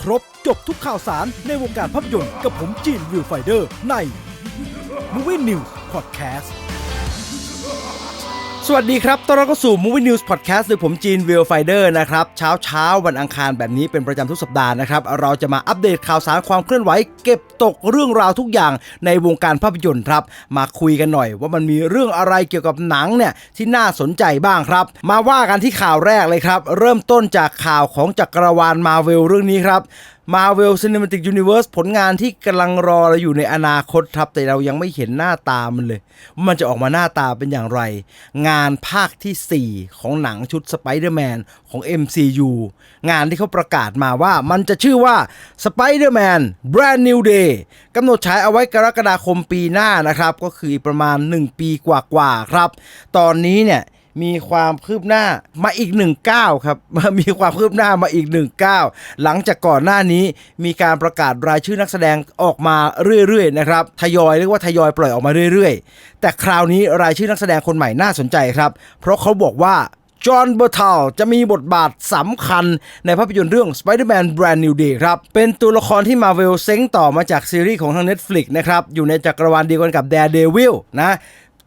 ครบจบทุกข่าวสารในวงการภาพยนตร์กับผมจีนวิวไฟเดอร์ใน Movie News Podcast สวัสดีครับ ต้อนรับเข้าสู่ Movie News Podcast โดยผมจีนวิวไฟเดอร์นะครับ เช้าเช้าวันอังคารแบบนี้เป็นประจำทุกสัปดาห์นะครับ เราจะมาอัปเดตข่าวสารความเคลื่อนไหว เก็บตกเรื่องราวทุกอย่างในวงการภาพยนตร์ครับ มาคุยกันหน่อยว่ามันมีเรื่องอะไรเกี่ยวกับหนังเนี่ยที่น่าสนใจบ้างครับ มาว่ากันที่ข่าวแรกเลยครับ เริ่มต้นจากข่าวของจักรวาลมาเวลเรื่องนี้ครับ Marvel Cinematic Universe ผลงานที่กำลังรอเราอยู่ในอนาคตครับ แต่เรายังไม่เห็นหน้าตามันเลยว่ามันจะออกมาหน้าตาเป็นอย่างไร งานภาคทีสี่ 4 ของหนังชุด Spider-Man ของ MCU งานที่เขาประกาศมาว่ามันจะชื่อว่า Spider-Man Brand New Day กำหนดฉายเอาไว้กรกฎาคมปีหน้านะครับ ก็คือประมาณ 1 ปีกว่าๆครับ ตอนนี้เนี่ย มีความคืบหน้ามาอีกหนึ่งก้าวครับมีความคืบหน้ามาอีกหนึ่งก้าวหลังจากก่อนหน้านี้มีการประกาศรายชื่อนักแสดงออกมาเรื่อยๆนะครับทยอยเรียกว่าทยอยปล่อยออกมาเรื่อยๆ แต่คราวนี้รายชื่อนักแสดงคนใหม่น่าสนใจครับ เพราะเขาบอกว่าจอห์นเบอร์ทัลจะมีบทบาทสำคัญในภาพยนตร์เรื่อง Spider-Man Brand New Day ครับ เป็นตัวละครที่ Marvel เซ้งต่อมาจากซีรีส์ของทาง Netflix นะครับ อยู่ในจักรวาลเดียวกันกับ Daredevil นะ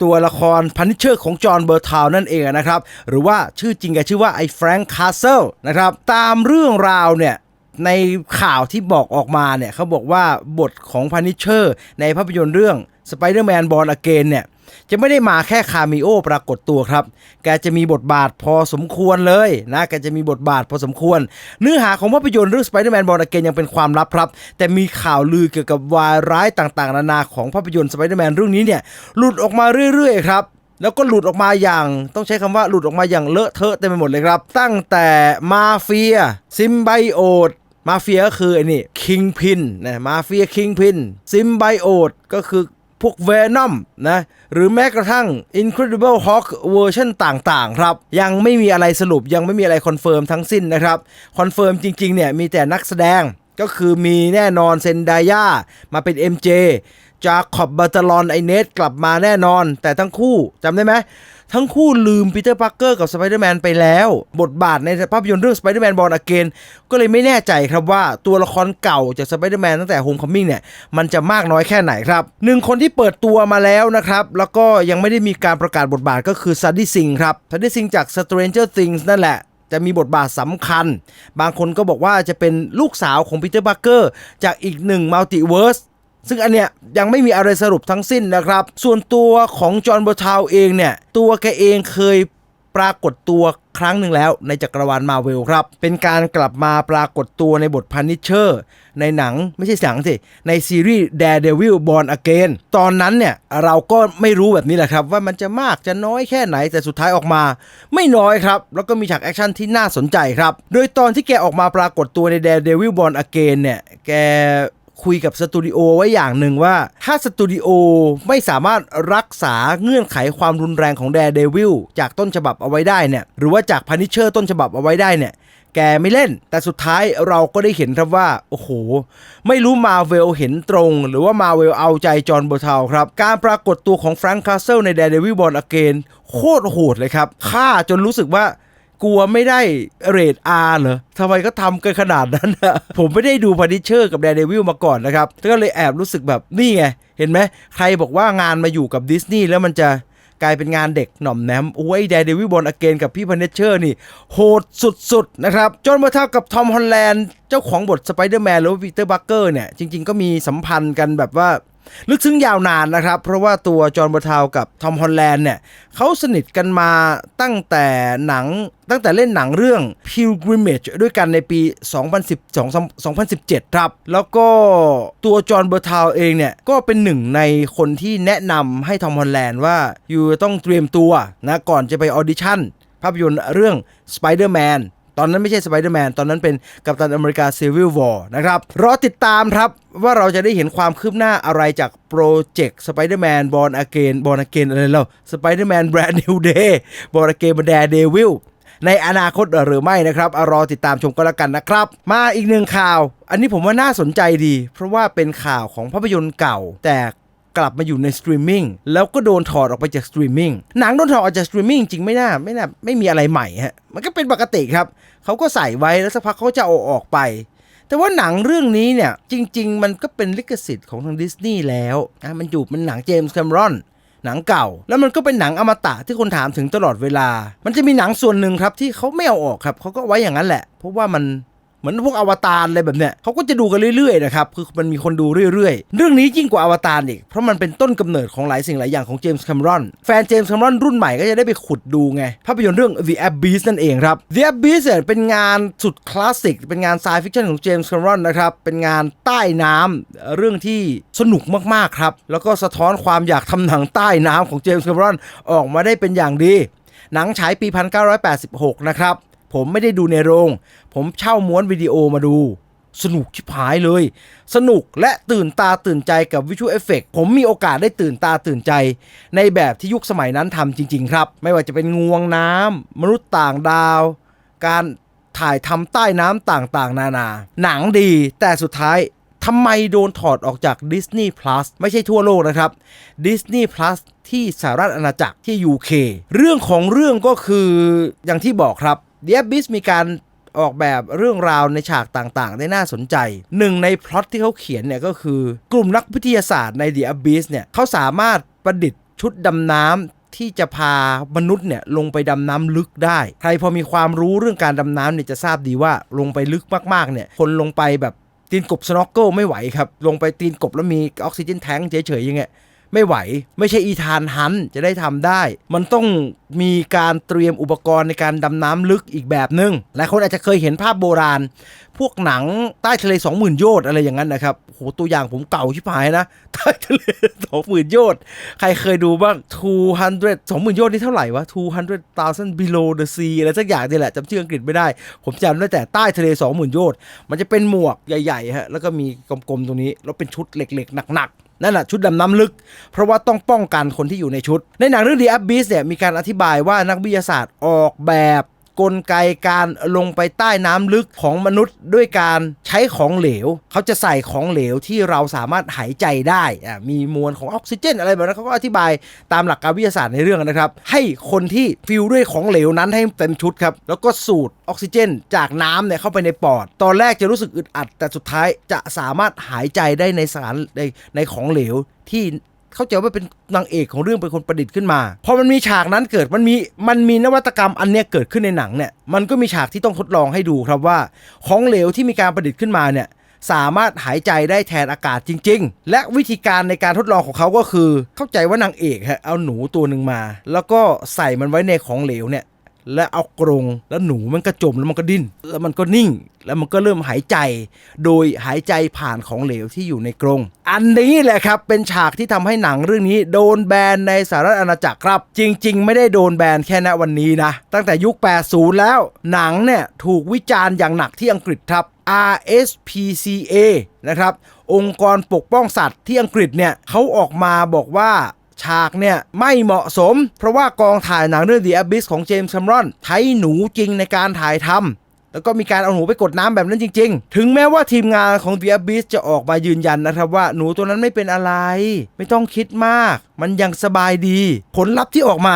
ตัวละครพันนิเชอร์ของจอห์นเบอร์ทาวนั่นเองนะครับ หรือว่าชื่อจริงแกชื่อว่าไอ้แฟรงค์คาสเซิลนะครับ ตามเรื่องราวเนี่ยในข่าวที่บอกออกมาเนี่ยเขาบอกว่าบทของพันนิเชอร์ในภาพยนตร์เรื่อง Spider-Man Born Again เนี่ย จะไม่ได้มาแค่คาเมิโอปรากฏตัวครับ แกจะมีบทบาทพอสมควรเลยนะ แกจะมีบทบาทพอสมควร เนื้อหาของภาพยนตร์เรื่อง Spider-Man Born Again ยังเป็นความลับครับ แต่มีข่าวลือเกี่ยวกับวายร้ายต่างๆ นานาของภาพยนตร์ Spider-Man เรื่องนี้เนี่ยหลุดออกมาเรื่อยๆครับแล้วก็หลุดออกมาอย่างต้องใช้คำว่าหลุดออกมาอย่างเลอะเทอะเต็มไปหมดเลยครับ ตั้งแต่มาเฟีย ซิมไบโอดมาเฟียก็คือไอ้นี่คิงพินนะมาเฟียคิงพินซิมไบโอดก็คือ วกเวนอมนะหรือแม้กระทั่ง Incredible Hulk เวอร์ชันต่างๆครับยังไม่มีอะไรสรุปยังไม่มีอะไรคอนเฟิร์มทั้งสิ้นนะครับคอนเฟิร์มจริงๆเนี่ยมีแต่นักแสดงก็คือมีแน่นอนเซนดายามาเป็น MJ จาขอบบัตตลอนไอเนสกลับมาแน่นอน แต่ทั้งคู่จำได้ไหม ทั้งคู่ลืมปีเตอร์พาร์เกอร์กับสไปเดอร์แมนไปแล้ว บทบาทในภาพยนตร์เรื่อง Spider-Man Born Again ก็เลยไม่แน่ใจครับว่าตัวละครเก่าจากสไปเดอร์แมนตั้งแต่ Homecoming เนี่ย มันจะมากน้อยแค่ไหนครับหนึ่งคนที่เปิดตัวมาแล้วนะครับ แล้วก็ยังไม่ได้มีการประกาศบทบาทก็คือซัดดี้ซิงครับซัดดี้ซิงจาก Stranger Things นั่นแหละจะมีบทบาทสำคัญ บางคนก็บอกว่าจะเป็นลูกสาวของปีเตอร์พาร์เกอร์จากอีกหนึ่งมัลติเวิร์ส ซึ่งอันเนี้ยยังไม่มีอะไรสรุปทั้งสิ้นนะครับ ส่วนตัวของจอห์นบอทาวเองเนี่ย ตัวแกเองเคยปรากฏตัวครั้งหนึ่งแล้วในจักรวาลมาเวลครับ เป็นการกลับมาปรากฏตัวในบทพันนิเชอร์ ในหนังไม่ใช่หนังสิ ในซีรีส์ Daredevil Born Again ตอนนั้นเนี่ย เราก็ไม่รู้แบบนี้แหละครับ ว่ามันจะมากจะน้อยแค่ไหนแต่สุดท้ายออกมา ไม่น้อยครับ แล้วก็มีฉากแอคชั่นที่น่าสนใจครับ โดยตอนที่แกออกมาปรากฏตัวใน Daredevil Born Again เนี่ย แก คุยกับสตูดิโอไว้อย่างหนึ่งว่า ถ้าสตูดิโอไม่สามารถรักษาเงื่อนไขความรุนแรงของ Daredevil จากต้นฉบับเอาไว้ได้เนี่ยหรือว่าจาก Punisher ต้นฉบับเอาไว้ได้เนี่ยแกไม่เล่น แต่สุดท้ายเราก็ได้เห็นครับว่า โอ้โห ไม่รู้มาเวลเห็นตรง หรือว่ามาเวลเอาใจจอห์นเบทาวครับ การปรากฏตัวของแฟรงค์คาสเซิลใน Daredevil Born Again โคตรโหดเลยครับฆ่าจนรู้สึกว่า กลัวไม่ได้เรท R เหรอทำไมก็ทำกันขนาดนั้นอะผมไม่ได้ดูพันิเชอร์กับแดร์เดวิลมาก่อนนะครับ ก็เลยแอบรู้สึกแบบนี่ไง เห็นไหม ใครบอกว่างานมาอยู่กับดิสนีย์แล้วมันจะกลายเป็นงานเด็กหน่อมแนมโอ้ยแดร์เดวิลบอลอเกนกับพี่พันเชอร์นี่ โหดสุด ๆ นะครับ จนมาเท่ากับทอมฮอลแลนด์ เจ้าของบทสไปเดอร์แมนหรือว่าปีเตอร์บัคเกอร์เนี่ย จริง ๆ ก็มีสัมพันธ์กันแบบว่า ลึกซึ้งยาวนานนะครับ เพราะว่าตัวจอห์นเบอร์ทาวกับทอมฮอลแลนด์เนี่ยเขาสนิทกันมาตั้งแต่หนังตั้งแต่เล่นหนังเรื่อง Pilgrimage ด้วยกันในปี 2010 2017 ครับ แล้วก็ตัวจอห์นเบอร์ทาวเองเนี่ย ก็เป็นหนึ่งในคนที่แนะนำให้ทอมฮอลแลนด์ว่าอยู่ต้องเตรียมตัวนะ ก่อนจะไปออดิชั่นภาพยนตร์เรื่อง Spider-Man ตอนนั้นไม่ใช่สไปเดอร์แมนตอนนั้นเป็นกัปตันอเมริกา Civil War นะครับรอติดตามครับว่าเราจะได้เห็นความคืบหน้าอะไรจากโปรเจกต์สไปเดอร์แมนบอลอเกนบอลอเกนอะไรแล้วสไปเดอร์แมนแบรนด์นิวเดย์บอลอเกนมาแดเดวิลในอนาคตหรือไม่นะครับอรอติดตามชมก็แล้วกันนะครับ มาอีกหนึ่งข่าว อันนี้ผมว่าน่าสนใจดี เพราะว่าเป็นข่าวของภาพยนตร์เก่า แต่ กลับมาอยู่ในสตรีมมิ่งแล้วก็โดนถอดออกไปจากสตรีมมิ่งหนังโดนถอดออกจากสตรีมมิ่งจริงไม่น่าไม่น่าไม่มีอะไรใหม่ฮะมันก็เป็นปกติครับเขาก็ใส่ไว้แล้วสักพักเขาจะเอาออกไปแต่ว่าหนังเรื่องนี้เนี่ย จริง ๆ มันก็เป็นลิขสิทธิ์ของทางดิสนีย์แล้วนะมันอยู่มันหนังเจมส์แคมรอนหนังเก่า แล้วมันก็เป็นหนังอมตะที่คนถามถึงตลอดเวลา มันจะมีหนังส่วนหนึ่งครับที่เขาไม่เอาออกครับเขาก็ไว้อย่างนั้นแหละ เพราะว่ามัน เหมือนพวกอวตารอะไรแบบเนี้ยเขาก็จะดูกันเรื่อยๆนะครับคือมันมีคนดูเรื่อยๆ เรื่องนี้ยิ่งกว่าอวตารอีกเพราะมันเป็นต้นกำเนิดของหลายสิ่งหลายอย่างของเจมส์แคมรอนแฟนเจมส์แคมรอนรุ่นใหม่ก็จะได้ไปขุดดูไงภาพยนตร์เรื่อง The Abyss นั่นเองครับ The Abyss เนี่ยเป็นงานสุดคลาสสิกเป็นงานไซฟิคชันของเจมส์แคมรอนนะครับเป็นงานใต้น้ำเรื่องที่สนุกมากๆครับแล้วก็สะท้อนความอยากทำหนังใต้น้ำของเจมส์แคมรอนออกมาได้เป็นอย่างดีหนังฉายปี 1986 นะครับ ผมไม่ได้ดูในโรง ผมเช่าม้วนวิดีโอมาดู สนุกชิบหายเลย สนุกและตื่นตาตื่นใจกับวิชวลเอฟเฟกผมมีโอกาสได้ตื่นตาตื่นใจ ในแบบที่ยุคสมัยนั้นทำจริง ๆ ครับ ไม่ว่าจะเป็นงวงน้ำมนุษย์ต่างดาว การถ่ายทำใต้น้ำต่างๆ นานา หนังดีแต่สุดท้ายทำไมโดนถอดออกจาก Disney Plus ไม่ใช่ทั่วโลกนะครับ Disney Plus ที่สหรัฐอาณาจักรที่ UK เรื่องของเรื่องก็คืออย่างที่บอกครับ The Abyss มีการออกแบบเรื่องราวในฉากต่างๆ ได้น่าสนใจ หนึ่งในพล็อตที่เขาเขียนเนี่ยก็คือกลุ่มนักวิทยาศาสตร์ใน The Abyss เนี่ยเขาสามารถประดิษฐ์ชุดดำน้ำที่จะพามนุษย์เนี่ยลงไปดำน้ำลึกได้ ใครพอมีความรู้เรื่องการดำน้ำเนี่ยจะทราบดีว่าลงไปลึกมากๆเนี่ยคนลงไปแบบตีนกบสโนว์เกิลไม่ไหวครับ ลงไปตีนกบแล้วมีออกซิเจนแทงเฉยๆย่างเงี้ย ไม่ไหว ไม่ใช่อีธานฮันจะได้ทำได้ มันต้องมีการเตรียมอุปกรณ์ในการดำน้ำลึกอีกแบบหนึง่งหลายคนอาจจะเคยเห็นภาพโบราณ พวกหนังใต้ทะเล20,000โยชน์อะไรอย่างนั้นนะครับโหตัวอย่างผมเก่าชิบหายนะ ใต้ทะเล20,000โยชน์ใครเคยดูบ้าง 200 20,000 โยชน์นี่เท่าไหร่วะ 200,000 below the sea อะไรสักอย่างนี่แหละจำชื่ออังกฤษไม่ได้ ผมจำได้แต่ใต้ทะเล20,000โยชน์มันจะเป็นหมวกใหญ่ๆฮะแล้วก็มีกลมๆตรงนี้ แล้วเป็นชุดเหล็กๆหนักๆนั่นแหละชุดดำน้ำลึก เพราะว่าต้องป้องกันคนที่อยู่ในชุด ในหนังเรื่อง The Abyss เนี่ยมีการอธิบายว่านักวิทยาศาสตร์ออกแบบ กลไกการลงไปใต้น้ำลึกของมนุษย์ด้วยการใช้ของเหลว เขาจะใส่ของเหลวที่เราสามารถหายใจได้อะมีมวลของออกซิเจน อะไรแบบนั้นเขาก็อธิบายตามหลักการวิทยาศาสตร์ในเรื่องนะครับ ให้คนที่ฟิลด้วยของเหลวนั้นให้เต็มชุดครับ แล้วก็สูดออกซิเจน จากน้ำเนี่ยเข้าไปในปอด ตอนแรกจะรู้สึกอึดอัด แต่สุดท้ายจะสามารถหายใจได้ในสารในในของเหลวที่ เข้าใจว่าเป็นนางเอกของเรื่องเป็นคนประดิษฐ์ขึ้นมา พอมันมีฉากนั้นเกิดมันมีมันมีนวัตกรรมอันเนี้ยเกิดขึ้นในหนังเนี่ยมันก็มีฉากที่ต้องทดลองให้ดูครับว่า ของเหลวที่มีการประดิษฐ์ขึ้นมาเนี่ยสามารถหายใจได้แทนอากาศจริง ๆ และวิธีการในการทดลองของเขาก็คือ เข้าใจว่านางเอกฮะเอาหนูตัวหนึ่งมา แล้วก็ใส่มันไว้ในของเหลวเนี่ย และเอากรงแล้วหนูมันก็จมแล้วมันก็ดิ้นแล้วมันก็นิ่ง แล้วมันก็เริ่มหายใจ โดยหายใจผ่านของเหลวที่อยู่ในกรง อันนี้แหละครับเป็นฉากที่ทำให้หนังเรื่องนี้ โดนแบนในสหรัฐอาณาจักรครับ จริง ๆ ไม่ได้โดนแบนแค่ณวันนี้นะ ตั้งแต่ยุค 80 แล้ว หนังเนี่ยถูกวิจารณ์อย่างหนักที่อังกฤษครับ RSPCA นะครับองค์กรปกป้องสัตว์ที่อังกฤษเนี่ยเขาออกมาบอกว่า ฉากเนี่ยไม่เหมาะสม เพราะว่ากองถ่ายหนังเรื่อง The Abyss ของเจมส์แคมรอน ใช้หนูจริงในการถ่ายทำแล้วก็มีการเอาหนูไปกดน้ำแบบนั้นจริง ๆ ถึงแม้ว่าทีมงานของ The Abyss จะออกมายืนยันนะครับว่าหนูตัวนั้นไม่เป็นอะไร ไม่ต้องคิดมาก มันยังสบายดี ผลลัพธ์ที่ออกมา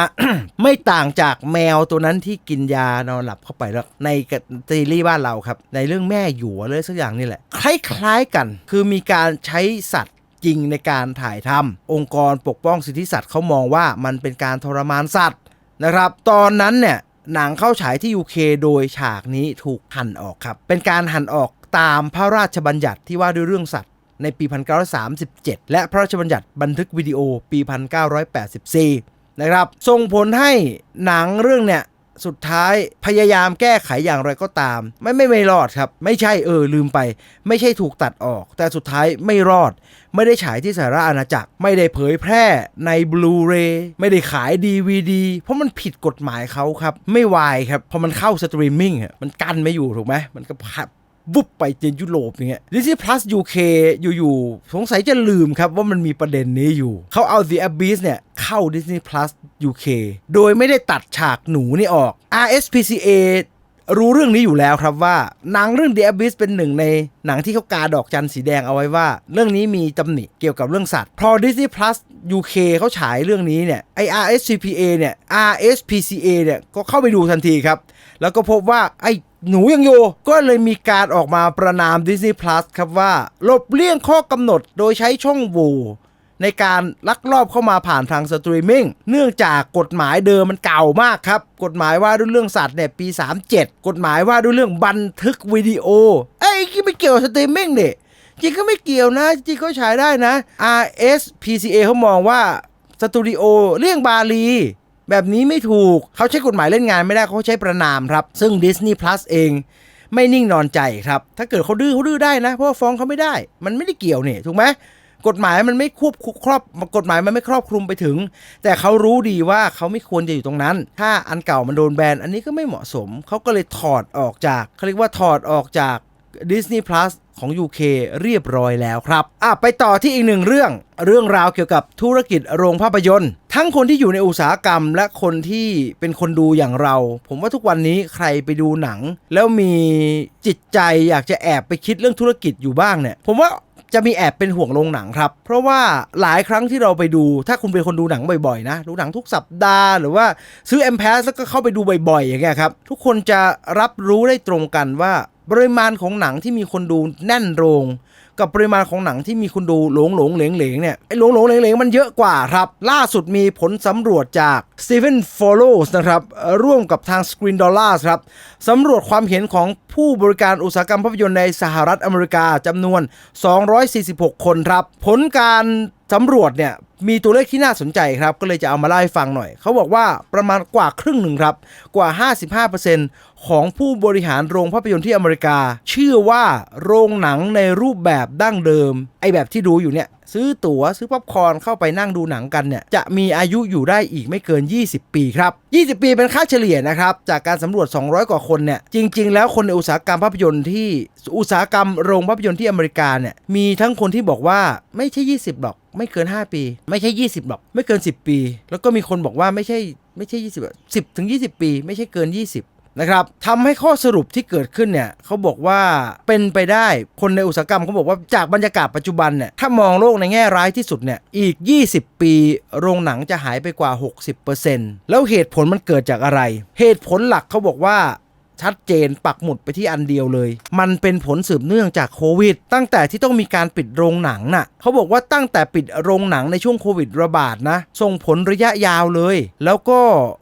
ไม่ต่างจากแมวตัวนั้นที่กินยานอนหลับเข้าไปแล้วในซีรีส์บ้านเราครับ ในเรื่องแม่หยวเลยสักอย่างนี่แหละ คล้ายๆกัน คือมีการใช้สัตว์ จริงในการถ่ายทำองค์กรปกป้องสิทธิสัตว์เขามองว่ามันเป็นการทรมานสัตว์นะครับ ตอนนั้นเนี่ยหนังเข้าฉายที่ UK โดยฉากนี้ถูกหั่นออกครับ เป็นการหั่นออกตามพระราชบัญญัติที่ว่าด้วยเรื่องสัตว์ในปี 1937 และพระราชบัญญัติบันทึกวิดีโอปี 1984 นะครับ ส่งผลให้หนังเรื่องเนี่ย สุดท้ายพยายามแก้ไขอย่างไรก็ตาม ไม่ไม่ไม่รอดครับ ไม่ใช่เออลืมไป ไม่ใช่ถูกตัดออก แต่สุดท้ายไม่รอด ไม่ได้ฉายที่สหรัฐอาณาจักร ไม่ได้เผยแพร่ในบลูเรย์ไม่ได้ขาย DVD เพราะมันผิดกฎหมายเขาครับ ไม่วายครับพอมันเข้าสตรีมมิ่งมันกั้นไม่อยู่ถูกไหมมันก็ วุบไปเจนยุโรปอย่างเงี้ย Disney Plus UK อยู่ๆสงสัยจะลืมครับว่ามันมีประเด็นนี้อยู่ เขาเอา The Abyss เนี่ยเข้า Disney Plus UK โดยไม่ได้ตัดฉากหนูนี่ออก RSPCA รู้เรื่องนี้อยู่แล้วครับว่าหนังเรื่อง The Abyss เป็นหนึ่งในหนังที่เขากาดอกจันสีแดงเอาไว้ว่า เรื่องนี้มีตำหนิเกี่ยวกับเรื่องสัตว์ พอ Disney Plus UK เขาฉายเรื่องนี้เนี่ยไอ RSPCA เนี่ย RSPCA เนี่ยก็เข้าไปดูทันทีครับ แล้วก็พบว่าไอ หนูยังอยู่ก็เลยมีการออกมาประนาม Disney Plus ครับว่าหลบเลี่ยงข้อกำหนดโดยใช้ช่องโหว่ในการลักลอบเข้ามาผ่านทางสตรีมมิ่งเนื่องจากกฎหมายเดิมมันเก่ามากครับ กฎหมายว่าด้วยเรื่องสัตว์เนี่ยปี 37 กฎหมายว่าด้วยเรื่องบันทึกวิดีโอ เอ้ยที่ไม่เกี่ยวสตรีมมิ่งเนี่ยจริงก็ไม่เกี่ยวนะ จริงก็ฉายได้นะ RSPCA เขามองว่าสตูดิโอเลี่ยงบาลี แบบนี้ไม่ถูกเขาใช้กฎหมายเล่นงานไม่ได้เขาใช้ประนามครับ ซึ่ง Disney Plus เองไม่นิ่งนอนใจครับ ถ้าเกิดเขาดื้อเขาดื้อได้นะ เพราะว่าฟ้องเขาไม่ได้ มันไม่ได้เกี่ยวเนี่ยถูกไหมกฎหมายมันไม่ควบคุมครอบกฎหมายมันไม่ครอบคลุมไปถึง แต่เขารู้ดีว่าเขาไม่ควรจะอยู่ตรงนั้น ถ้าอันเก่ามันโดนแบนอันนี้ก็ไม่เหมาะสม เขาก็เลยถอดออกจากเขาเรียกว่าถอดออกจาก Disney Plus ของ UK เรียบร้อยแล้วครับอะไปต่อที่อีกหนึ่งเรื่อง เรื่องราวเกี่ยวกับธุรกิจโรงภาพยนตร์ ทั้งคนที่อยู่ในอุตสาหกรรม และคนที่เป็นคนดูอย่างเรา ผมว่าทุกวันนี้ใครไปดูหนัง แล้วมีจิตใจอยากจะแอบไปคิดเรื่องธุรกิจอยู่บ้างเนี่ย ผมว่าจะมีแอบเป็นห่วงโรงหนังครับ เพราะว่าหลายครั้งที่เราไปดู ถ้าคุณเป็นคนดูหนังบ่อยๆนะ ดูหนังทุกสัปดาห์ หรือว่าซื้อ m p a s แล้วก็เข้าไปดูบ่อยๆ อย่างเงี้ยครับ ทุกคนจะรับรู้ได้ตรงกันว่า ปริมาณของหนังที่มีคนดูแน่นโรง กับปริมาณของหนังที่มีคนดูหลงหลงเหลงเหลงเนี่ยไอ้หลงหลงเหลงเหลงมันเยอะกว่าครับ ล่าสุดมีผลสำรวจจาก Steven Follows นะครับร่วมกับทาง Screen Dollars ครับสำรวจความเห็นของผู้บริการอุตสาหกรรมภาพยนตร์ในสหรัฐอเมริกาจำนวน 246 คนครับ ผลการสำรวจเนี่ยมีตัวเลขที่น่าสนใจครับ ก็เลยจะเอามาเล่าให้ฟังหน่อย เขาบอกว่าประมาณกว่าครึ่งหนึ่งครับ กว่า 55% ของผู้บริหารโรงภาพยนตร์ที่อเมริกา ชื่อว่าโรงหนังในรูปแบบดั้งเดิม ไอแบบที่ดูอยู่เนี่ย ซื้อตั๋วซื้อป๊อปคอร์นเข้าไปนั่งดูหนังกันเนี่ย จะมีอายุอยู่ได้อีกไม่เกิน 20 ปีครับ 20 ปีเป็นค่าเฉลี่ยนะครับ จากการสำรวจ 200 กว่าคนเนี่ย จริง ๆ แล้วคนในอุตสาหกรรมภาพยนตร์ที่อุตสาหกรรมโรงภาพยนตร์ที่อเมริกาเนี่ยมีทั้งคนที่บอกว่าไม่ใช่ 20หรอกไม่เกิน 5 ปี ไม่ใช่ 20หรอกไม่เกิน 10 ปี แล้วก็มีคนบอกว่าไม่ใช่ไม่ใช่ 20 10ถึง20 ปี ไม่ใช่เกิน 20 นะครับทำให้ข้อสรุปที่เกิดขึ้นเนี่ยเขาบอกว่าเป็นไปได้คนในอุตสาหกรรมเขาบอกว่าจากบรรยากาศปัจจุบันเนี่ยถ้ามองโลกในแง่ร้ายที่สุดเนี่ยอีก 20 ปี โรงหนังจะหายไปกว่า 60%แล้วเหตุผลมันเกิดจากอะไร เหตุผลหลักเขาบอกว่าชัดเจนปักหมุดไปที่อันเดียวเลย มันเป็นผลสืบเนื่องจากโควิด ตั้งแต่ที่ต้องมีการปิดโรงหนังน่ะเขาบอกว่าตั้งแต่ปิดโรงหนังในช่วงโควิดระบาดนะ ส่งผลระยะยาวเลย แล้วก็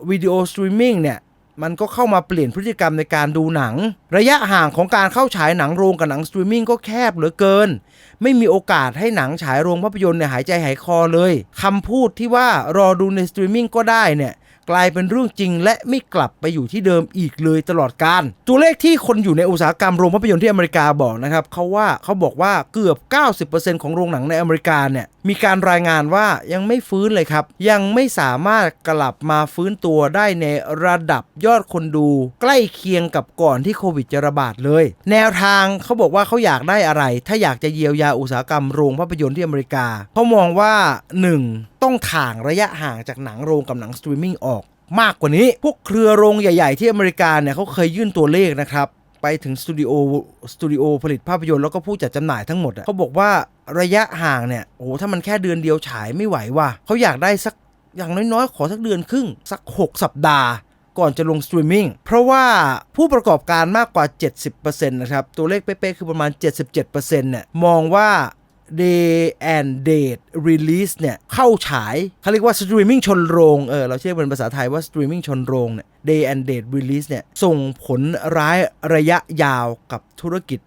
วิดีโอสตรีมมิ่งเนี่ย มันก็เข้ามาเปลี่ยนพฤติกรรมในการดูหนัง ระยะห่างของการเข้าฉายหนังโรงกับหนังสตรีมมิ่งก็แคบเหลือเกิน ไม่มีโอกาสให้หนังฉายโรงภาพยนตร์เนี่ยหายใจหายคอเลยคำพูดที่ว่ารอดูในสตรีมมิ่งก็ได้เนี่ยกลายเป็นเรื่องจริงและไม่กลับไปอยู่ที่เดิมอีกเลยตลอดการ ตัวเลขที่คนอยู่ในอุตสาหกรรมโรงภาพยนตร์ที่อเมริกาบอกนะครับเขาว่าเขาบอกว่าเกือบ 90%ของโรงหนังในอเมริกาเนี่ย มีการรายงานว่ายังไม่ฟื้นเลยครับ ยังไม่สามารถกลับมาฟื้นตัวได้ในระดับยอดคนดู ใกล้เคียงกับก่อนที่โควิดจะระบาดเลย แนวทางเขาบอกว่าเขาอยากได้อะไร ถ้าอยากจะเยียวยาอุตสาหกรรมโรงภาพยนตร์ที่อเมริกาเขามองว่า 1. ต้องถ่างระยะห่างจากหนังโรงกับหนังสตรีมมิ่งออกมากกว่านี้ พวกเครือโรงใหญ่ ๆ ที่อเมริกาเนี่ยเขาเคยยื่นตัวเลขนะครับ ไปถึงสตูดิโอสตูดิโอผลิตภาพยนตร์แล้วก็ผู้จัดจำหน่ายทั้งหมดอะเขาบอกว่าระยะห่างเนี่ยโอ้ถ้ามันแค่เดือนเดียวฉายไม่ไหวว่ะเขาอยากได้สักอย่างน้อยๆ ขอสักเดือนครึ่ง สัก 6 สัปดาห์ก่อนจะลงสตรีมมิ่งเพราะว่าผู้ประกอบการมากกว่า 70%นะครับ ตัวเลขเป๊ะๆคือประมาณ 77%เนี่ยมองว่า Day and Date Release เนี่ยเข้าฉายเขาเรียกว่าสตรีมมิ่งชนโรงเออเราเชื่อเป็นภาษาไทยว่าสตรีมมิ่งชนโรงเนี่ย Day and Date Release เนี่ยส่งผลร้ายระยะยาวกับธุรกิจ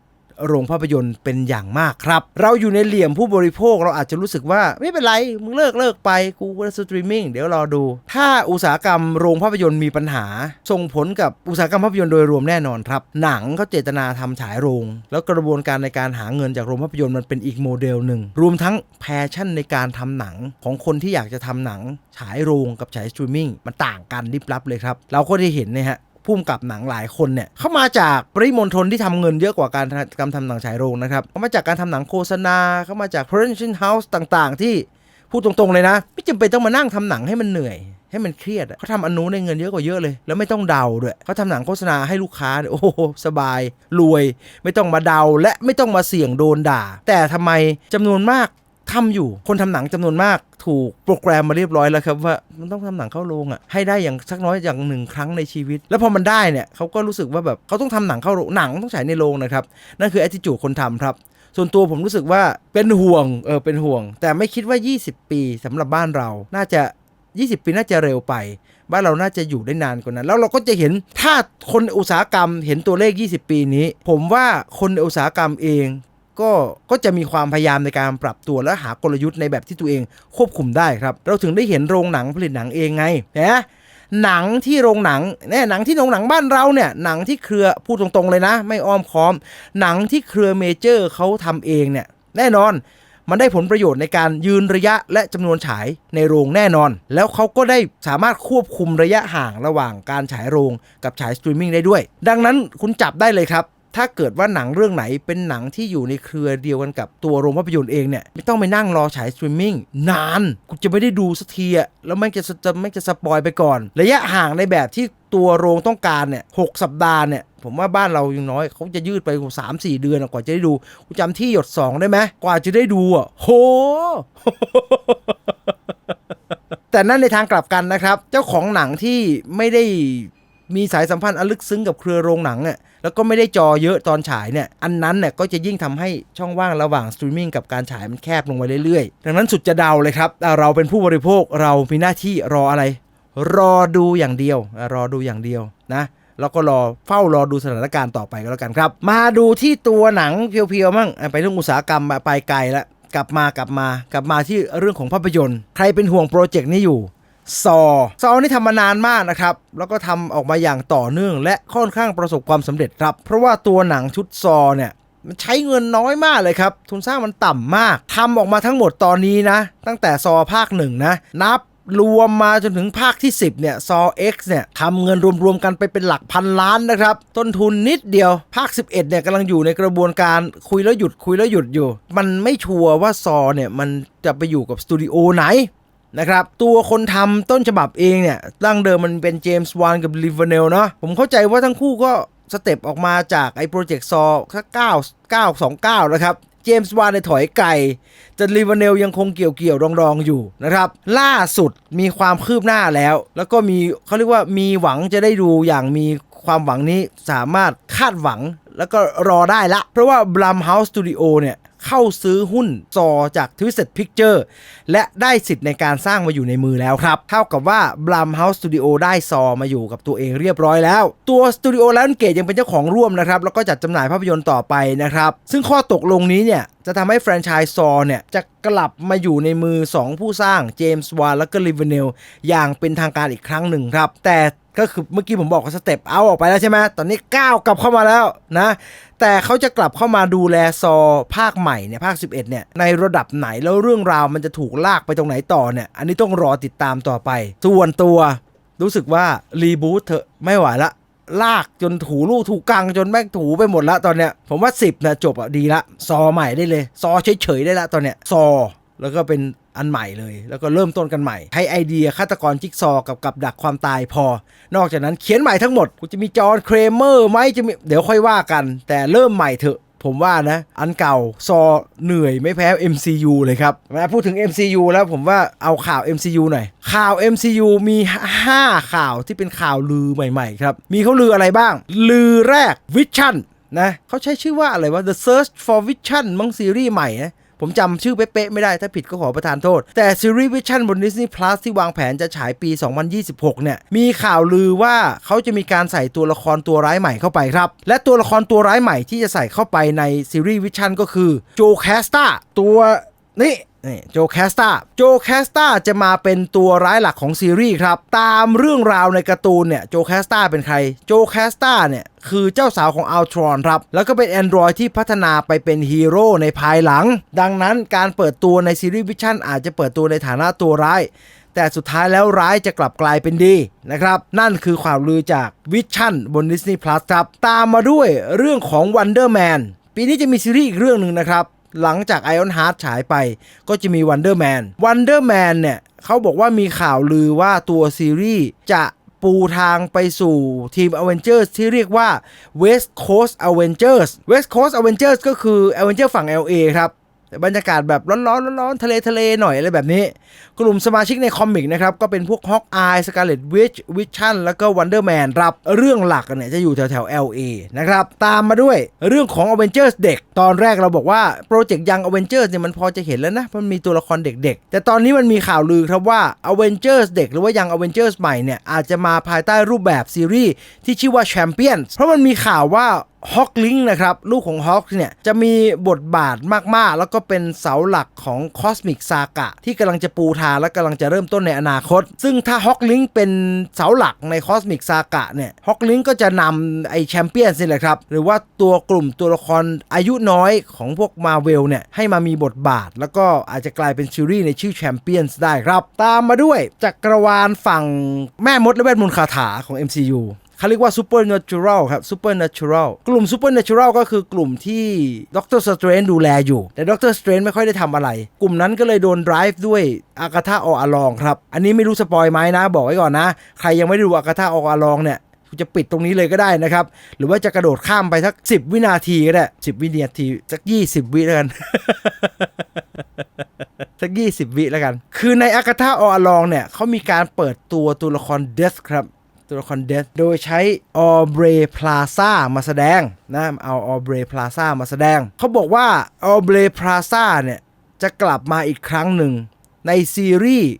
โรงภาพยนตร์เป็นอย่างมากครับ เราอยู่ในเหลี่ยมผู้บริโภคเราอาจจะรู้สึกว่าไม่เป็นไร มึงเลิกเลิกไปกูก็สตรีมมิ่งเดี๋ยวรอดู ถ้าอุตสาหกรรมโรงภาพยนตร์มีปัญหา ส่งผลกับอุตสาหกรรมภาพยนตร์โดยรวมแน่นอนครับ หนังเขาเจตนาทำฉายโรง แล้วกระบวนการในการหาเงินจากโรงภาพยนตร์มันเป็นอีกโมเดลหนึ่งรวมทั้งแพชชั่นในการทำหนังของคนที่อยากจะทำหนังฉายโรงกับฉายสตรีมมิ่งมันต่างกันริบลับเลยครับเราก็ได้เห็นเนะฮะ พุ่มกับหนังหลายคนเนี่ยเขามาจากปริมณฑลที่ทำเงินเยอะกว่าการการทำหนังฉายโรงนะครับเขามาจากการทำหนังโฆษณาเขามาจาก production house ต่างๆ ที่พูดตรงๆเลยนะ ไม่จำเป็นต้องมานั่งทำหนังให้มันเหนื่อย ให้มันเครียดเขาทำอนนู้นเงินเยอะกว่าเยอะเลย แล้วไม่ต้องเดาด้วยเขาทำหนังโฆษณาให้ลูกค้าโอ้โหสบาย รวย ไม่ต้องมาเดาและไม่ต้องมาเสี่ยงโดนด่า แต่ทำไมจำนวนมาก ทำอยู่ คนทำหนังจำนวนมากถูกโปรแกรมมาเรียบร้อยแล้วครับว่ามันต้องทำหนังเข้าโรงอะให้ได้อย่างสักน้อยอย่างหนึ่งครั้งในชีวิต แล้วพอมันได้เนี่ยเขาก็รู้สึกว่าแบบเขาต้องทำหนังเข้าโรงหนังต้องฉายในโรงนะครับนั่นคือ attitude คนทำครับส่วนตัวผมรู้สึกว่าเป็นห่วงเออเป็นห่วง แต่ไม่คิดว่า 20 ปีสำหรับบ้านเรา น่าจะ 20 ปีน่าจะเร็วไป บ้านเราน่าจะอยู่ได้นานกว่านั้น แล้วเราก็จะเห็นถ้าคนอุตสาหกรรมเห็นตัวเลข 20 ปีนี้ ผมว่าคนอุตสาหกรรมเอง ก็ก็จะมีความพยายามในการปรับตัวและหากลยุทธ์ในแบบที่ตัวเองควบคุมได้ครับ เราถึงได้เห็นโรงหนังผลิตหนังเองไงนะหนังที่โรงหนังเนี่ยหนังที่โรงหนังบ้านเราเนี่ยหนังที่เครือพูดตรงๆเลยนะ ไม่อ้อมค้อม หนังที่เครือเมเจอร์เขาทำเองเนี่ยแน่นอนมันได้ผลประโยชน์ในการยืนระยะและจำนวนฉายในโรงแน่นอน แล้วเขาก็ได้สามารถควบคุมระยะห่างระหว่างการฉายโรงกับฉายสตรีมมิ่งได้ด้วย ดังนั้นคุณจับได้เลยครับ ถ้าเกิดว่าหนังเรื่องไหนเป็นหนังที่อยู่ในเครือเดียวกันกับตัวโรงภาพยนตร์เองเนี่ยไม่ต้องไปนั่งรอฉายสตรีมมิ่งนานคุณจะไม่ได้ดูสักทีอะแล้วไม่งจะจะไม่งจะสปอยไปก่อน ระยะห่างในแบบที่ตัวโรงต้องการเนี่ยหกสัปดาห์เนี่ยผมว่าบ้านเรายังน้อยเขาจะยืดไปสามสี่เดือนกว่าจะได้ดูกูจำที่หยดสองได้ไหมกว่าจะได้ดูอะโหแต่นั่นในทางกลับกันนะครับ เจ้าของหนังที่ไม่ได้ มีสายสัมพันธ์อันลึกซึ้งกับเครือโรงหนังเนี่ยแล้วก็ไม่ได้จอเยอะตอนฉายเนี่ย อันนั้นเนี่ยก็จะยิ่งทำให้ช่องว่างระหว่างสตรีมมิ่งกับการฉายมันแคบลงไปเรื่อยๆ ดังนั้นสุดจะเดาเลยครับ เราเป็นผู้บริโภคเรามีหน้าที่รออะไร รอดูอย่างเดียว รอดูอย่างเดียวนะแล้วก็รอเฝ้ารอดูสถานการณ์ต่อไปก็แล้วกันครับ มาดูที่ตัวหนังเพียวๆมั่งไปเรื่องอุตสาหกรรมไปไกลล้วกลับมากลับมากลับมาที่เรื่องของภาพยนตร์ ใครเป็นห่วงโปรเจกต์นี้อยู่ ซอ ซอนี่ทำมานานมากนะครับ แล้วก็ทำออกมาอย่างต่อเนื่อง และค่อนข้างประสบความสำเร็จครับ เพราะว่าตัวหนังชุดซอเนี่ยมันใช้เงินน้อยมากเลยครับ ทุนสร้างมันต่ำมากทำออกมาทั้งหมดตอนนี้นะ ตั้งแต่ซอภาคหนึ่งนะ นับรวมมาจนถึงภาคที่ 10 เนี่ย ซอ X เนี่ยทำเงินรวม ๆ กันไปเป็นหลักพันล้านนะครับ ต้นทุนนิดเดียว ภาค 11 เนี่ยกำลังอยู่ในกระบวนการคุยแล้วหยุดคุยแล้วหยุดอยู่ มันไม่ชัวร์ว่าซอเนี่ยมันจะไปอยู่กับสตูดิโอไหน นะครับตัวคนทำต้นฉบับเองเนี่ยดั้งเดิมมันเป็นเจมส์วานกับลิเวเนลเนาะผมเข้าใจว่าทั้งคู่ก็สเต็ปออกมาจากไอ้โปรเจกต์ซอสักเก้าเก้าสองเก้านะครับเจมส์วานในยถอยไกลแต่ลิเวเนลยังคงเกี่ยวเกี่ยวรองรองๆอยู่นะครับ ล่าสุดมีความคืบหน้าแล้ว แล้วก็มีเขาเรียกว่ามีหวังจะได้ดูอย่างมีความหวังนี้สามารถคาดหวังแล้วก็รอได้ละ เพราะว่า Blumhouse Studio เนี่ย เข้าซื้อหุ้นซอจาก Twisted Picture และได้สิทธิ์ในการสร้างมาอยู่ในมือแล้วครับ เท่ากับว่า Blumhouse Studio ได้ซอมาอยู่กับตัวเองเรียบร้อยแล้ว ตัว Studio Lionsgate ยังเป็นเจ้าของร่วมนะครับ แล้วก็จัดจำหน่ายภาพยนตร์ต่อไปนะครับ ซึ่งข้อตกลงนี้เนี่ยจะทำให้แฟรนไชส์ซอเนี่ยจะกลับมาอยู่ในมือ 2 ผู้สร้างเจมส์วานและก็ลิเวเนลอย่างเป็นทางการอีกครั้งหนึ่งครับ แต่ ก็คือเมื่อกี้ผมบอกว่าสเต็ปเอาออกไปแล้วใช่ไหมตอนนี้ก้าวกลับเข้ามาแล้วนะ แต่เขาจะกลับเข้ามาดูแลซอภาคใหม่เนี่ยภาค 11เนี่ยในระดับไหนแล้วเรื่องราวมันจะถูกลากไปตรงไหนต่อเนี่ย อันนี้ต้องรอติดตามต่อไป ส่วนตัว รู้สึกว่ารีบูทเถอะไม่ไหวละลากจนถูลูกถูกกังจนแม่งถูไปหมดละตอนเนี้ยผมว่า 10นะจบอะดีละ ซอใหม่ได้เลย ซอเฉยๆได้ละตอนเนี้ยซอแล้วก็เป็น อันใหม่เลย แล้วก็เริ่มต้นกันใหม่ ให้ไอเดียฆาตกรจิ๊กซอกับกับดักความตายพอ นอกจากนั้นเขียนใหม่ทั้งหมดกูจะมีจอห์นเครเมอร์ไหมจะมีเดี๋ยวค่อยว่ากัน แต่เริ่มใหม่เถอะผมว่านะ อันเก่าซอเหนื่อยไม่แพ้ MCU เลยครับมาพูดถึง MCU แล้วผมว่าเอาข่าว MCU หน่อย ข่าว MCU มี 5 ข่าวที่เป็นข่าวลือใหม่ๆครับ มีเขาลืออะไรบ้าง ลือแรก Vision นะเขาใช้ชื่อว่าอะไรวะ The Search for Vision มังซีรีส์ใหม่นะ ผมจำชื่อเป๊ะๆไม่ได้ถ้าผิดก็ขอประทานโทษ แต่ซีรีส์วิชั่นบน Disney Plus ที่วางแผนจะฉายปี 2026 เนี่ย มีข่าวลือว่าเขาจะมีการใส่ตัวละครตัวร้ายใหม่เข้าไปครับ และตัวละครตัวร้ายใหม่ที่จะใส่เข้าไปในซีรีส์วิชั่นก็คือโจแคสตาตัวนี่ นี่โจแคสตาโจแคสตาจะมาเป็นตัวร้ายหลักของซีรีส์ครับ ตามเรื่องราวในการ์ตูนเนี่ยโจแคสตาเป็นใคร โจแคสตาเนี่ยคือเจ้าสาวของอัลทรอนครับ แล้วก็เป็น Android ที่พัฒนาไปเป็นฮีโร่ในภายหลัง ดังนั้นการเปิดตัวในซีรีส์วิชั่นอาจจะเปิดตัวในฐานะตัวร้าย แต่สุดท้ายแล้วร้ายจะกลับกลายเป็นดีนะครับ นั่นคือข่าวลือจากวิชั่นบน Disney Plus ครับ ตามมาด้วยเรื่องของ Wonder Man ปีนี้จะมีซีรีส์อีกเรื่องหนึ่งนะครับ หลังจาก Iron Heart ฉายไปก็จะมี Wonder Man Wonder Man เนี่ยเขาบอกว่ามีข่าวลือว่าตัวซีรีส์จะปูทางไปสู่ทีม Avengers ที่เรียกว่า West Coast Avengers West Coast Avengers ก็คือ Avengers ฝั่ง LA ครับ บรรยากาศแบบร้อนๆร้อนๆทะเลทะเลหน่อยอะไรแบบนี้ กลุ่มสมาชิกในคอมิกนะครับ ก็เป็นพวกฮอกอายสกาเลตวิชวิชชั่นแล้วก็วันเดอร์แมนรับเรื่องหลักเนี่ยจะอยู่แถวแถวๆ LA นะครับ ตามมาด้วยเรื่องของ Avengers เด็ก ตอนแรกเราบอกว่าโปรเจกต์ยัง Avengers เนี่ยมันพอจะเห็นแล้วนะ มันมีตัวละครเด็กๆ แต่ตอนนี้มันมีข่าวลือครับว่า Avengers เด็กหรือว่ายัง Avengers ใหม่เนี่ยอาจจะมาภายใต้รูปแบบซีรีส์ที่ชื่อว่า Champions เพราะมันมีข่าวว่า ฮอกลิงนะครับลูกของฮอกเนี่ยจะมีบทบาทมากๆ แล้วก็เป็นเสาหลักของคอสมิกซากะที่กำลังจะปูทางและกำลังจะเริ่มต้นในอนาคต ซึ่งถ้าฮอกลิงเป็นเสาหลักในคอสมิกซากะเนี่ยฮอกลิงก็จะนำไอแชมเปี้ยนนี่แหละครับ หรือว่าตัวกลุ่มตัวละครอายุน้อยของพวกมาเวลเนี่ยให้มามีบทบาท แล้วก็อาจจะกลายเป็นซีรีส์ในชื่อแชมเปี้ยนได้ครับ ตามมาด้วยจักรวาลฝั่งแม่มดและเวทมนต์คาถาของ MCU เขาเรียกว่า supernatural ครับ supernatural กลุ่ม supernatural ก็คือกลุ่มที่ดร Strange ดูแลอยู่ แต่ดร Strange ไม่ค่อยได้ทำอะไร กลุ่มนั้นก็เลยโดน drive ด้วยอากาธาออลองครับ อันนี้ไม่รู้สปอยไหมนะ บอกไว้ก่อนนะ ใครยังไม่ได้ดูอากาธาออลองเนี่ยจะปิดตรงนี้เลยก็ได้นะครับ หรือว่าจะกระโดดข้ามไปสัก 10 วินาทีก็ได้ 10 วินาที สัก 20 วิแล้วกัน สัก 20 วิแล้วกัน คือในอากาธาออลองเนี่ยเขามีการเปิดตัวตัวละครเด h ครับ ตัวละครเด h โดยใช้ออเบรพลาซ่ามาแสดงนะเอาออเบรพลาซ่ามาแสดง เขาบอกว่าออเบรพลาซ่าเนี่ยจะกลับมาอีกครั้งหนึ่ง ในซีรีส์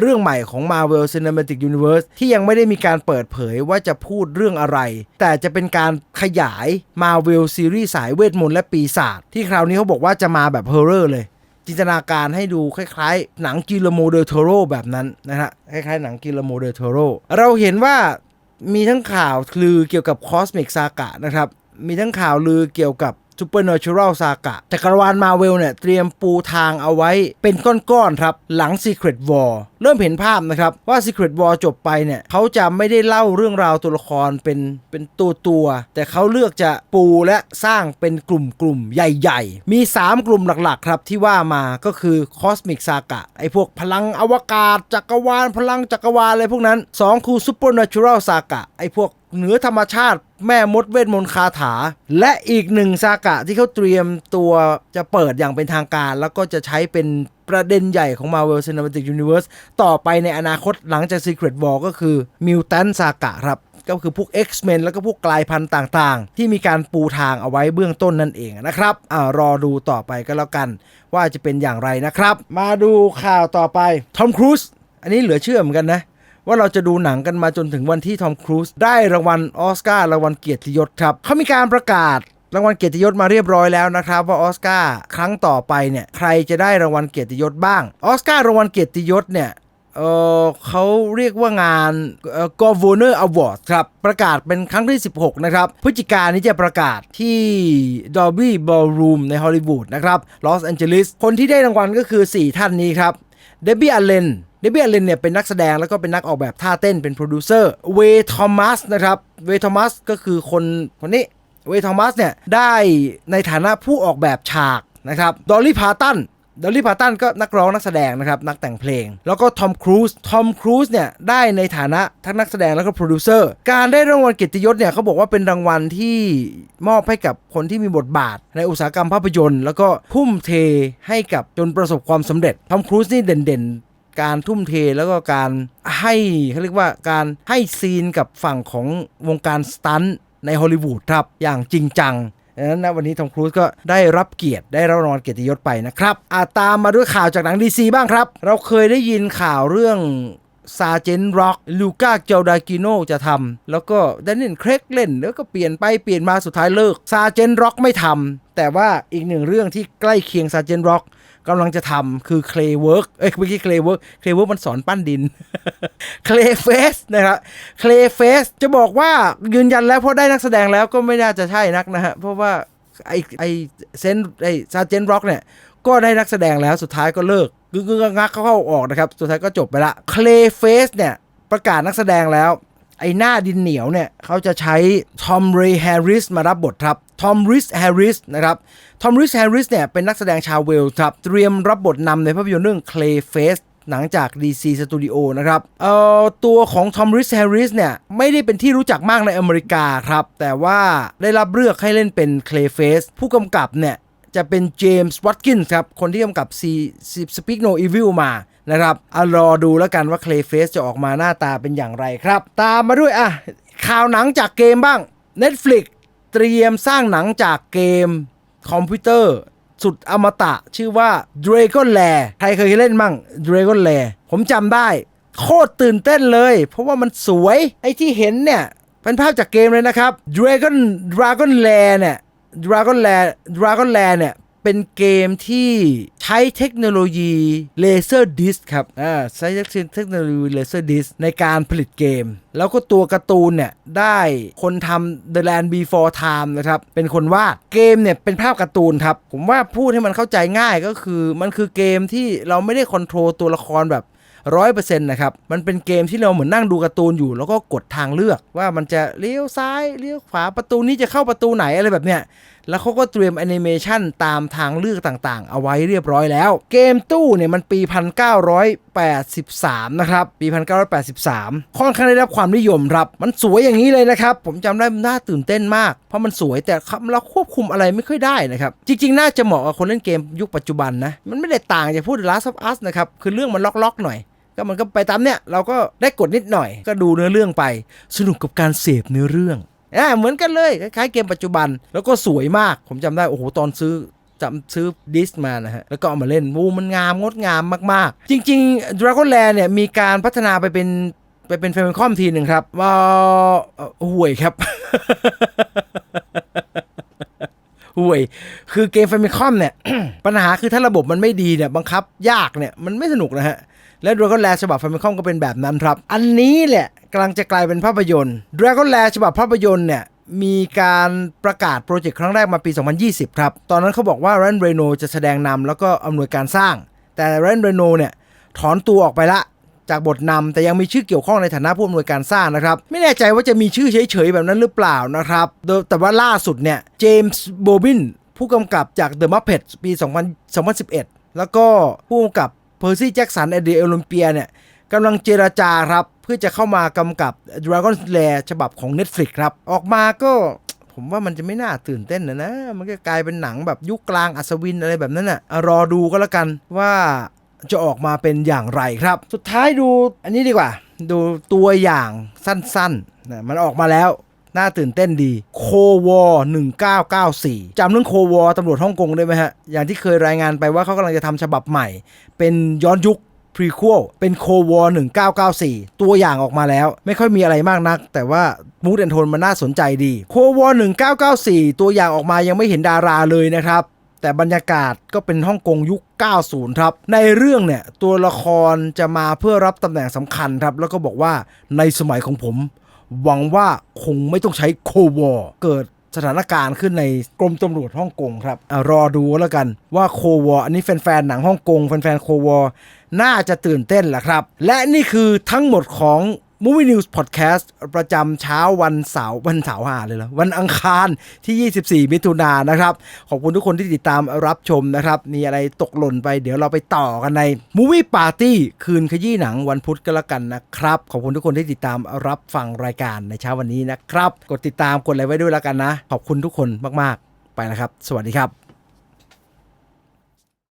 เรื่องใหม่ของ Marvel Cinematic Universe ที่ยังไม่ได้มีการเปิดเผยว่าจะพูดเรื่องอะไร แต่จะเป็นการขยาย Marvel ซีรีส์สายเวทมนต์และปีศาจที่คราวนี้เขาบอกว่าจะมาแบบเฮอร์เรอร์เลย จินตนาการให้ดูคล้ายๆ หนังกิโลโมเดโทโรแบบนั้นนะฮะคล้ายๆ หนังกิโลโมเดโทโรเราเห็นว่ามีทั้งข่าวลือเกี่ยวกับคอสเมิกซากะนะครับ มีทั้งข่าวลือเกี่ยวกับ Supernatural Saga จักรวาลมาเวลเนี่ยเตรียมปูทางเอาไว้เป็นก้อนๆครับ หลัง Secret War เริ่มเห็นภาพนะครับ ว่า Secret War จบไปเนี่ยเขาจะไม่ได้เล่าเรื่องราวตัวละครเป็นเป็นตัวตัวๆแต่เขาเลือกจะปูและสร้างเป็นกลุ่มๆ ใหญ่ๆ มี 3 กลุ่มหลักๆ ครับที่ว่ามาก็คือ Cosmic Saga ไอพวกพลังอวกาศ จักรวาล พลังจักรวาลอะไรพวกนั้น 2 คือ Supernatural Saga ไอพวกเหนือธรรมชาติแม่มดเวทมนต์คาถา และอีกหนึ่งซากะที่เขาเตรียมตัวจะเปิดอย่างเป็นทางการ แล้วก็จะใช้เป็นประเด็นใหญ่ของ Marvel Cinematic Universe ต่อไปในอนาคตหลังจาก Secret War ก็คือ Mutant Saga ครับ ก็คือพวก X-Men แล้วก็พวกกลายพันธุ์ต่างๆ ที่มีการปูทางเอาไว้เบื้องต้นนั่นเองนะครับอ่ารอดูต่อไปก็แล้วกัน ว่าจะเป็นอย่างไรนะครับ มาดูข่าวต่อไปทอมครูซอันนี้เหลือเชื่อเหมือนกันนะ ว่าเราจะดูหนังกันมาจนถึงวันที่ทอมครูซได้รางวัลออสการ์รางวัลเกียรติยศครับเขามีการประกาศรางวัลเกียรติยศมาเรียบร้อยแล้วนะครับ ว่าออสการ์ครั้งต่อไปเนี่ยใครจะได้รางวัลเกียรติยศบ้างออสการ์รางวัลเกียรติยศเนี่ยเออเขาเรียกว่างานเอ่อ Governor Award ครับ ประกาศเป็นครั้งที่ 16 นะครับ พฤศจิกายนนี้จะประกาศที่ Dolby Ballroom ในฮอลลีวูดนะครับลอสแอนเจลิสคนที่ได้รางวัลก็คือ 4 ท่านนี้ครับเดบบี้อ l เลน เดบบี้อ l เลนเนี่ยเป็นนักแสดงแล้วก็เป็นนักออกแบบท่าเต้นเป็นโปรดิวเซอร์เวทอมัสนะครับเวทอมัสก็คือคนคนนี้เวทอมัสเนี่ยได้ในฐานะผู้ออกแบบฉากนะครับดอลลี่พาตันดอลลี่พาตันก็นักร้องนักแสดงนะครับนักแต่งเพลง แล้วก็ทอมครูซทอมครูซเนี่ยได้ในฐานะทั้งนักแสดงแล้วก็โปรดิวเซอร์การได้รางวัลเกียรติยศเนี่ยเขาบอกว่าเป็นรางวัลที่มอบให้กับคนที่มีบทบาท ในอุตสาหกรรมภาพยนตร์ แล้วก็ทุ่มเทให้กับจนประสบความสำเร็จทอมครูซนี่เด่นๆ การทุ่มเทแล้วก็การให้เขาเรียกว่าการให้ซีนกับฝั่งของวงการสตันในฮอลลีวูดครับ อย่างจริงจังดังนั้นนะวันนี้ทอมครูซก็ได้รับเกียรติได้รับรางวัลเกียรติยศไปนะครับอาตามมาด้วยข่าวจากหนังดีซีบ้างครับ เราเคยได้ยินข่าวเรื่องซาเจนร็อกลูก้าเจลดากิโนจะทำแล้วก็แดนนินเครกเล่น แล้วก็เปลี่ยนไปเปลี่ยนมาสุดท้ายเลิกซาเจนร็อกไม่ทำแต่ว่าอีกหนึ่งเรื่องที่ใกล้เคียงซาเจนร็อก กำลังจะทำคือเคลเวิร์กเอ้ยเมื่อกี้เคลเวิร์กเคลเวิร์กมันสอนปั้นดินเคลเฟสนะครับเคลเฟสจะบอกว่ายืนยันแล้วเพราะได้นักแสดงแล้วก็ไม่น่าจะใช่นักนะฮะเพราะว่าไอไอเซนไอซาเจนร็อกเนี่ยก็ได้นักแสดงแล้วสุดท้ายก็เลิกกึ่งงักเข้าออกนะครับ สุดท้ายก็จบไปละเคลเฟสเนี่ยประกาศนักแสดงแล้ว ไอ้หน้าดินเหนียวเนี่ยเขาจะใช้ทอมเรย์แฮร์ริสมารับบทครับทอมริสแฮร์ริสนะครับทอมริสแฮร์ริสเนี่ยเป็นนักแสดงชาวเวลส์ครับ เตรียมรับบทนำในภาพยนตร์เรื่อง Clayface หนังจาก DC Studio นะครับเอ่อตัวของทอมริสแฮร์ริสเนี่ย ไม่ได้เป็นที่รู้จักมากในอเมริกาครับ แต่ว่าได้รับเลือกให้เล่นเป็น Clayface ผู้กำกับเนี่ย จะเป็นเจมส์วัตกินส์ครับ คนที่กำกับ C Speak No Evil มา นะครับอะรอดูแล้วกันว่า Clayface จะออกมาหน้าตาเป็นอย่างไรครับ ตามมาด้วยอะข่าวหนังจากเกมบ้าง Netflix เตรียมสร้างหนังจากเกมคอมพิวเตอร์ สุดอมตะชื่อว่า Dragon Lair ใครเคยเล่นมั่ง Dragon Lair ผมจำได้ โคตรตื่นเต้นเลย เพราะว่ามันสวยไอ้ที่เห็นเนี่ย เป็นภาพจากเกมเลยนะครับ Dragon Dragon Lair เนี่ย Dragon Lair Dragon Lair เนี่ย เป็นเกมที่ใช้เทคโนโลยีเลเซอร์ดิสครับอ่าใช้เทคโนโลยีเลเซอร์ดิสในการผลิตเกม แล้วก็ตัวการ์ตูนเนี่ย ได้คนทำ The Land Before Time นะครับ เป็นคนวาดเกมเนี่ย เป็นภาพการ์ตูนครับ ผมว่าพูดให้มันเข้าใจง่ายก็คือมันคือเกมที่เราไม่ได้คอนโทรลตัวละครแบบร้อยเปอร์เซ็นต์นะครับ มันเป็นเกมที่เราเหมือนนั่งดูการ์ตูนอยู่ แล้วก็กดทางเลือกว่ามันจะเลี้ยวซ้ายเลี้ยวขวาประตูนี้จะเข้าประตูไหนอะไรแบบเนี้ย แล้วเขาก็เตรียมแอนิเมชันตามทางเลือกต่างๆ เอาไว้เรียบร้อยแล้ว เกมตู้เนี่ยมันปี 1983 นะครับ ปี 1983 ค่อนข้างได้รับความนิยมครับ มันสวยอย่างนี้เลยนะครับ ผมจำได้มันน่าตื่นเต้นมาก เพราะมันสวยแต่เราควบคุมอะไรไม่ค่อยได้นะครับ จริงๆ น่าจะเหมาะกับคนเล่นเกมยุคปัจจุบันนะ มันไม่ได้ต่างจากพูด Last of Us นะครับ คือเรื่องมันล็อกๆหน่อยก็มันก็ไปตามเนี่ยเราก็ได้กดนิดหน่อย ก็ดูเนื้อเรื่องไป สนุกกับการเสพเนื้อเรื่อง อ่าเหมือนกันเลยคล้ายๆเกมปัจจุบัน แล้วก็สวยมากผมจำได้โอ้โหตอนซื้อจำซื้อดิสมานะฮะ แล้วก็เอามาเล่นวูมันงามงดงามมากๆ จริงๆ Dragon Lair เนี่ย มีการพัฒนาไปเป็นไปเป็น f a m i c o m ทีหนึ่งครับว่าห่วยครับห่วย คือเกม f a m i c o m เนี่ย ปัญหาคือถ้าระบบมันไม่ดีเนี่ย บังคับยากเนี่ย มันไม่สนุกนะฮะ และ Dragon Lair ฉบับ Famicom ก็เป็นแบบนั้นครับ อันนี้แหละกำลังจะกลายเป็นภาพยนตร์ Dragon Lair ฉบับภาพยนตร์เนี่ยมีการประกาศโปรเจกต์ครั้งแรกมาปี 2020 ครับ ตอนนั้นเขาบอกว่า Ryan r e n o จะแสดงนำแล้วก็อำนวยการสร้าง แต่ Ryan r e n o เนี่ยถอนตัวออกไปละจากบทนำแต่ยังมีชื่อเกี่ยวข้องในฐานะผู้อำนวยการสร้างนะครับ ไม่แน่ใจว่าจะมีชื่อเฉยๆ แบบนั้นหรือเปล่านะครับโดยแต่ว่าล่าสุดเนี่ยเจมส์โบบินผู้กำกับจาก The Muppets ปี 2000 2011 แล้วก็ผู้กำกับ เพอร์ซี่แจ็กสันแอดเดอโอลิมเปียเนี่ยกำลังเจราจาครับ เพื่อจะเข้ามากำกับ Dragon Lair ฉบับของ Netflix ครับ ออกมาก็ผมว่ามันจะไม่น่าตื่นเต้นนะนะ มันก็กลายเป็นหนังแบบยุคกลางอัศวินอะไรแบบนั้นนะ่ะรอดูก็แล้วกันว่าจะออกมาเป็นอย่างไรครับ สุดท้ายดูอันนี้ดีกว่า ดูตัวอย่างสั้นๆนะมันออกมาแล้ว น่าตื่นเต้นดีโควอ1994จำเรื่องโควอตำรวจฮ่องกงได้ไหมฮะ อย่างที่เคยรายงานไปว่าเขากำลังจะทำฉบับใหม่ เป็นย้อนยุคพรีควลเป็นโควอ1994 ตัวอย่างออกมาแล้ว ไม่ค่อยมีอะไรมากนัก แต่ว่ามูดแอนโทนมันน่าสนใจดีโควอ1994 ตัวอย่างออกมายังไม่เห็นดาราเลยนะครับ แต่บรรยากาศก็เป็นฮ่องกงยุค 90 ครับ ในเรื่องเนี่ย ตัวละครจะมาเพื่อรับตำแหน่งสำคัญครับ แล้วก็บอกว่าในสมัยของผม หวังว่าคงไม่ต้องใช้โควอเกิดสถานการณ์ขึ้นในกรมตำรวจฮ่องกงครับอรอดูแล้วกันว่าโควออันนี้แฟนๆหนังฮ่องกงแฟนๆโควอน่าจะตื่นเต้นแหละครับ และนี่คือทั้งหมดของ Movie News Podcast ประจำเช้าวันเสาร์วันเสาร์หาเลยเหรอวันอังคารที่ 24 มิถุนายนนะครับ ขอบคุณทุกคนที่ติดตามรับชมนะครับ มีอะไรตกหล่นไปเดี๋ยวเราไปต่อกันใน Movie Party คืนขยี้หนังวันพุธก็แล้วกันนะครับ ขอบคุณทุกคนที่ติดตามรับฟังรายการในเช้าวันนี้นะครับ กดติดตามกดอะไรไว้ด้วยแล้วกันนะ ขอบคุณทุกคนมากๆไปแล้วครับ สวัสดีครับ